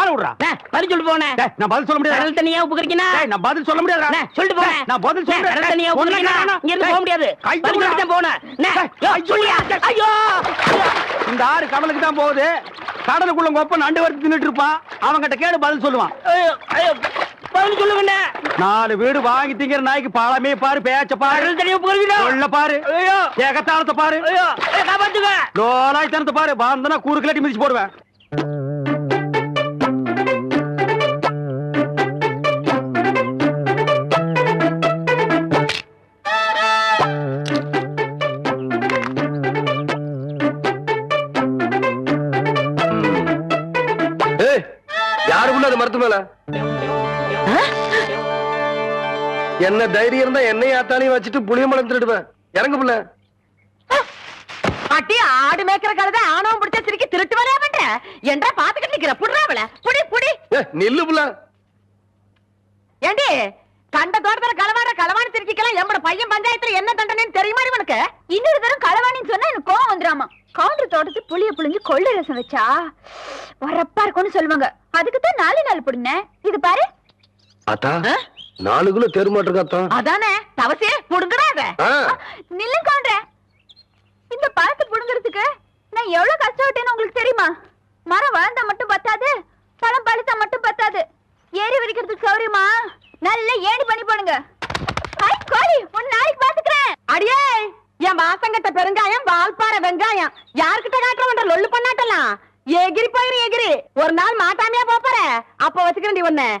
ஆள விடுறா. பதில் நான் பதில் சொல்ல முடியாது? கடல் தண்ணியா உப்பு கறிக்கினா நான் பதில் சொல்ல முடியாது? சொல்லிட்டு நான் பதில் சொல்றேன் கடல் தண்ணியா உப்பு கறிக்கினா இங்க இருந்து போக முடியாது. பதில் சொல்லிட்டு போனேன்? ஐயோ! இந்த ஆறு கடலுக்கு தான் போகுது. கடலுக்குள்ள நண்டு வறுத்து தின்னுட்டு இருப்பான். அவன்கிட்ட கேடு பதில் சொல்லுவான். பதில் சொல்லுங்கண்ணே நாலு வீடு வாங்கி திங்கிற நாய்க்கு பாலமே பாரு பேச்ச பாரு. சொல்ல பாரு. ஏகத்தாளத்தை பாரு. ஐயோ ஐயோ, காப்பாத்துங்க. லோலாய் தனத்தை பாரு. பாந்தனா கூறு கிளட்டி மிதிச்சு போடுவேன். என்ன தைரியம் இருந்தா என்னையும் ஆத்தாலையும் வச்சுட்டு புளியம்பழம் திருடுவேன் இறங்கு புள்ள. அட்டி ஆடு மேய்க்கிற கழுதை ஆணவம் பிடிச்ச சிரிக்கி திருட்டு வரையா பண்ற? என்றா பாத்துக்கிட்டு நிக்கிற? புடுறாவல புடி புடி. நில்லு புள்ள. ஏண்டி கண்ட தோட்டத்துல களவாட களவாணி சிரிக்கலாம் எம்மட பையன் பஞ்சாயத்துல என்ன தண்டனைன்னு தெரியுமா உனக்கு? இன்னொரு தரம் களவாணின்னு சொன்னா எனக்கு கோவம் வந்துராமா கவுண்டர் தோட்டத்து புளிய புளிஞ்சு கொள்ளை ரசம் வச்சா வரப்பா இருக்கும்னு சொல்லுவாங்க. அதுக்கு தான் நாலு நாள் புடுங்க இது பாரு. ஆத்தா நாலு கிலோ தெருமாட்டிருக்காத்தா அதானே தவசே புடுங்கடாத. நில்லு கவுண்டர். இந்த பழத்தை புடுங்கிறதுக்கு நான் எவ்வளவு கஷ்டப்பட்டேன்னு உங்களுக்கு தெரியுமா? மரம் வளர்ந்தா மட்டும் பத்தாது பழம் பழுத்தா மட்டும் பத்தாது. ஏறி வரிக்கிறதுக்கு சௌரியமா? நல்ல ஏணி பண்ணி போடுங்க. கோழி உன் நாளைக்கு பாத்துக்கிறேன். அடியே என் மாசங்கட்ட பெருங்காயம் வால்பாறை வெங்காயம். யார்கிட்ட காட்டுறவன்ற லொல்லு பண்ணாட்டலாம் எகிரி போயிரு எகிரி. ஒரு நாள் மாட்டாமையா போப்பற அப்ப வச்சுக்கிறேன் ஏய்,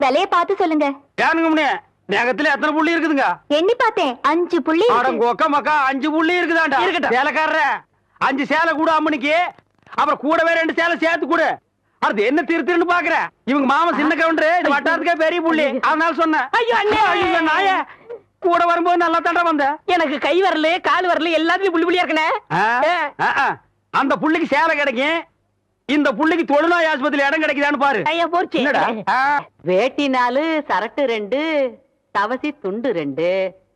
விலைய பார்த்து சொல்லுங்க. ஏனுங்க முன்னே? நகத்துல எத்தனை புள்ளி இருக்குதுங்க? எண்ணி பார்த்தேன். அஞ்சு புள்ளி. அடங்கொக்க மக்கா அஞ்சு புள்ளி இருக்குதாண்டா? இருக்கட்டும். சேலைக்காரர அஞ்சு சேலை கூட அம்மனிக்கு அப்புறம் கூடவே ரெண்டு சேலை சேர்த்து கொடு. அது என்ன திரு திருன்னு பாக்குற? இவங்க மாமா சின்ன கவுண்டரு இது வட்டாரத்துக்கே பெரிய புள்ளி. அதனால சொன்னேன். ஐயோ, அண்ணே. ஐயோ நாய! கூட வரும்போது நல்லா தாண்டா வந்த. எனக்கு கை வரல கால் வரல எல்லாத்துலயும் புள்ளி புள்ளியா இருக்கனே. அந்த புள்ளிக்கு சேலை கிடைக்கும். இந்த புள்ளிக்கு தொழுநோய் ஆஸ்பத்திரியில இடம் கிடைக்குதான்னு பாரு. ஐயா போச்சு என்னடா? வேட்டி நாலு சரட்டு ரெண்டு தவசி துண்டு ரெண்டு.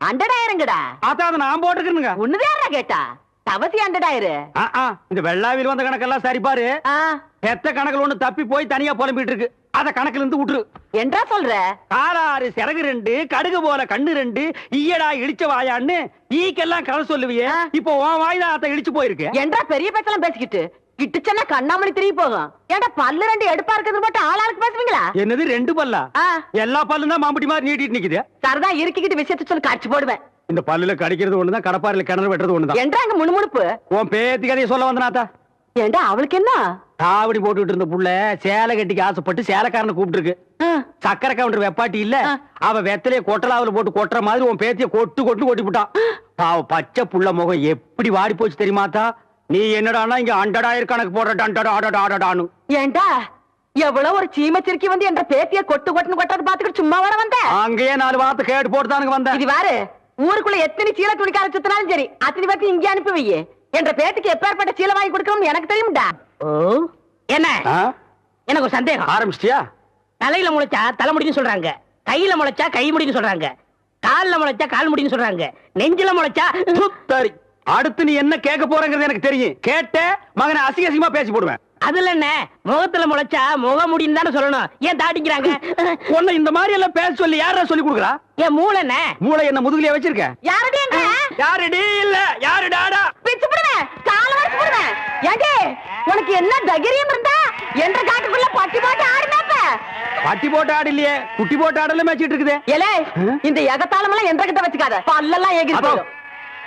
அண்டடாயிரங்கடா. அதான் அதை நான் போட்டுக்கிறேனுங்க ஒண்ணுதான் கேட்டா? தவசி அண்டடாயிரு. ஆ, ஆ. இந்த வெள்ளாவில் வந்த கணக்கெல்லாம் சரி பாரு. ஆ, பெத்த கணக்குல ஒண்ணு தப்பி போய் தனியா புலம்பிட்டு இருக்கு அத கணக்குல இருந்து விட்டுரு என்றா சொல்ற? காராறு சிறகு ரெண்டு கடுகு போல கண்ணு ரெண்டு ஈயடா இடிச்ச வாயான்னு ஈக்கெல்லாம் கதை சொல்லுவியே. இப்போ உன் வாய்தான் அத்த இடிச்சு போயிருக்கு. என்றா பெரிய பேச்செல்லாம் பேசிக்கிட்டு கிட்டுச்சன்னா கண்ணாமணி திரும்பி போகும். ஏன்டா பல்லு ரெண்டு எடுப்பா இருக்கிறது மட்டும் ஆளாளுக்கு பேசுவீங்களா? என்னது ரெண்டு பல்லா? எல்லா பல்லும் தான் மாம்பட்டி மாதிரி நீட்டிட்டு நிக்குது. சரதா இருக்கிக்கிட்டு விஷயத்த சொல்லி காட்சி போடுவேன். இந்த பல்லுல கடிக்கிறது ஒண்ணுதான் கடப்பாறையில கிணறு வெட்டுறது ஒண்ணுதான். என்றா அங்க முணுமுணுப்பு? உன் பேத்தி கதையை சொல்ல வந்தனாத்தா ஏண்டா அவளுக்கு என்ன? காவடி போட்டுட்டு இருந்த புள்ள சேலை கட்டிக்கு ஆசைப்பட்டு சேலைக்காரனை கூப்பிட்டு இருக்கு ஆ, சக்கரை கவுண்டர் வெப்பாட்டி இல்ல. அவ வெத்தலைய கொட்டலாவுல போட்டு கொட்டுற மாதிரி உன் பேத்திய கொட்டு கொட்டு கொட்டி விட்டான் பாவ பச்சை புள்ள முகம் எப்படி வாடி போச்சு தெரியுமாத்தா நீ என்னடானா இங்க அண்டடாயிரம் கணக்கு போடுற டண்டடா அடடா அடடான்னு ஏண்டா? எவ்வளவு ஒரு சீமச்சிருக்கி வந்து என்ற பேத்திய கொட்டு கொட்டுன்னு கொட்டது பாத்துக்கிட்டு சும்மா வர வந்த? அங்கேயே நாலு வார்த்தை கேட்டு போட்டுதானுங்க வந்தேன் இது பாரு ஊருக்குள்ள எத்தனை சீல துணிக்கார சுத்தினாலும் சரி அத்தனை பேர்த்து இங்கே அனுப்பி வையே என்ற பேத்துக்கு எப்பேற்பட்ட சீலை வாங்கி கொடுக்கணும்னு எனக்கு தெரியும்டா. ஓ. என்ன? எனக்கு ஒரு சந்தேகம். ஆரம்பிச்சிட்டியா? தலையில முளைச்சா தலைமுடின்னு சொல்றாங்க கையில முளைச்சா கை முடின்னு சொல்றாங்க கால்ல முளைச்சா கால் முடின்னு சொல்றாங்க நெஞ்சில முளைச்சா சரி அடுத்து நீ என்ன கேட்க போறங்கிறது எனக்கு தெரியும். கேட்ட மகனை அசிங்க அசிங்கமா பேசி போடுவேன். அதுல என்ன? முகத்துல முளைச்சா முக முடின்னு தானே சொல்லணும். ஏன் தாட்டிக்கிறாங்க? உன்னை இந்த மாதிரி எல்லாம் பேச சொல்லி யாரா சொல்லி கொடுக்குறா? ஏன் மூளை என்ன? மூளை என்ன முதுகுலயே வச்சிருக்க? யாரடி யாருடி? இல்ல யாரு டாடா பிச்சு புடுவேன். கால வரைச்சு புடுவேன். ஏண்டி உனக்கு என்ன தைரியம் இருந்தா என்ற காட்டுக்குள்ள பட்டி போட்டு ஆடு மேப்ப பட்டி போட்டு ஆடு இல்லையே குட்டி போட்டு ஆடல மேய்ச்சிட்டு இருக்குது. ஏலே இந்த எகத்தாளம் எல்லாம் என்ற கிட்ட வச்சுக்காத. பல்லெல்லாம் அதோ, போயிடும்.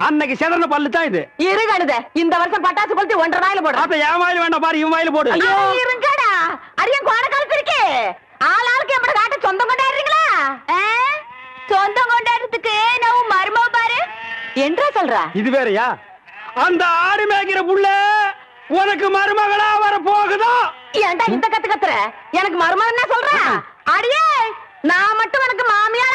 அன்னைக்கு செதறன பல்லு தான் இது. இருகடுத இந்த வருஷம் பட்டாசு கொளுத்தி ஒன்றரை நாயில போடுறேன் ஆத்தா என் வாயில வேண்டாம் பாரு இவன் வாயில போடு. ஐயோ இருங்கடா. அரியன் கோண காலத்து இருக்கே ஆள் ஆளுக்கு எப்படி காட்ட சொந்தம் கொண்டாடுறீங்களா? சொந்தம் கொண்டாடுறதுக்கு நான் மருமவ பாரு. என்றா சொல்ற? இது வேறயா? அந்த ஆடு மேய்க்கிற புள்ள உனக்கு மருமகளா வர போகுதா? ஏன்டா இந்த கத்து கத்துற? எனக்கு மருமகன் சொல்ற? அடியே நான் மட்டும் எனக்கு மாமியார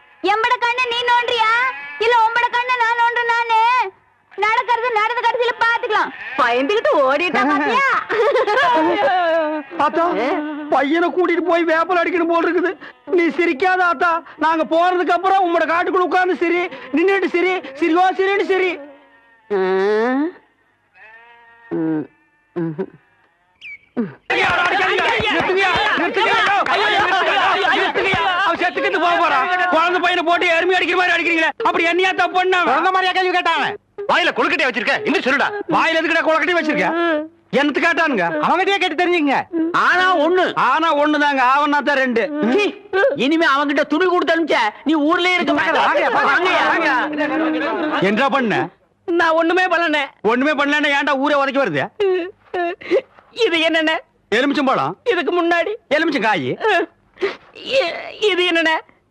எம்பட கண்ணை நீ நோண்டியா இல்ல உம்பட கண்ணை நான் நோண்டு நானு நடக்கிறது நடந்த கடைசியில பாத்துக்கலாம் பயந்துகிட்டு ஓடிட்டா பாத்தியா ஆத்தா பையனை கூட்டிட்டு போய் வேப்பல் அடிக்கணும் போல் இருக்குது நீ சிரிக்காத ஆத்தா நாங்க போறதுக்கு அப்புறம் உங்களோட காட்டுக்குள்ள உட்கார்ந்து சிரி நின்னுட்டு சிரி சிரிவா சிரின்னு சிரி குழந்தை பையனை போட்டு எருமை அடிக்கிற மாதிரி அடிக்கிறீங்களே. அப்படி என்னையா தப்பு பண்ண? குழந்தை மாதிரியா கேள்வி கேட்டாங்க வாயில கொழுக்கட்டையை வச்சிருக்க. இன்னும் சொல்லுடா. வாயில எதுக்கிட்ட குளக்கட்டி வச்சிருக்க? கேட்டானுங்க? அவங்ககிட்டயே கேட்டு தெரிஞ்சுங்க. ஆனா ஒண்ணு. ஆனா ஒண்ணுதாங்க. ஆவனா தான் ரெண்டு. இனிமே அவங்கிட்ட துணி கொடுத்து அனுப்பிச்ச நீ ஊர்லயே இருக்க. என்ன பண்ண? நான் ஒண்ணுமே பண்ணல. ஒண்ணுமே பண்ணலன்னா ஏன்டா ஊரே உதைக்க வருது? இது என்னென்ன? எலுமிச்சம்பழம்? இதுக்கு முன்னாடி. எலுமிச்சம் காய் இது என்னென்ன?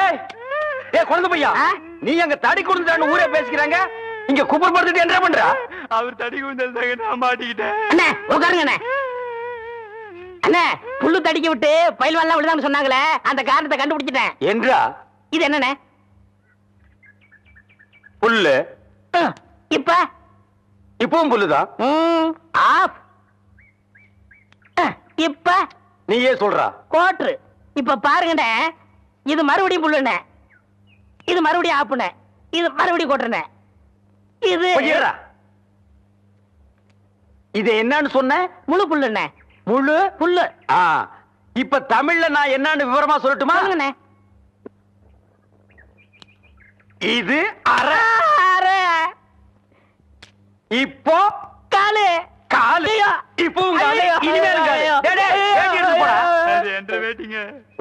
ஏய் ஏய் குழந்தை பையா ஆ? நீ அங்க தடி கொடுத்துட்டான்னு ஊரே பேசிக்கிறாங்க? இங்க குப்பர் படுத்துட்டு என்ன பண்றா? அவர் தடி குந்தல் நான் மாட்டிக்கிட்டேன். அண்ணே உட்காருங்க அண்ணே. அண்ணே புல்லு தடிக்க விட்டு பயில்வான்லாம் விழுதான்னு சொன்னாங்களே அந்த காரணத்தை கண்டுபிடிச்சிட்டேன். என்றா? இது என்னண்ணே? புல்லு. இப்ப? இப்பவும் புல்லுதான் அஹ், இப்ப? நீயே சொல்றா. கோட்ரு இப்ப பாருங்கண்ணே. இது மறுபடியும் புல்லுண்ணே. இது மறுபடியும் ஆப்புண்ணே. இது மறுபடியும் கோட்டுண்ணே இது. இது என்னன்னு சொன்ன? முழு புல்லுண்ணே. முழு? புல்லு. இப்ப தமிழ்ல நான் என்னன்னு விவரமா சொல்லட்டுமா? இது அரை அரை, இப்போ காலு காலு ஐயோ. இப்பவும் காலு ஐயோ. இனிமேலும் காலு ஐயோ. டேய், டேய், வேட்டி எடுத்து போடா அது என்ற வேட்டிங்க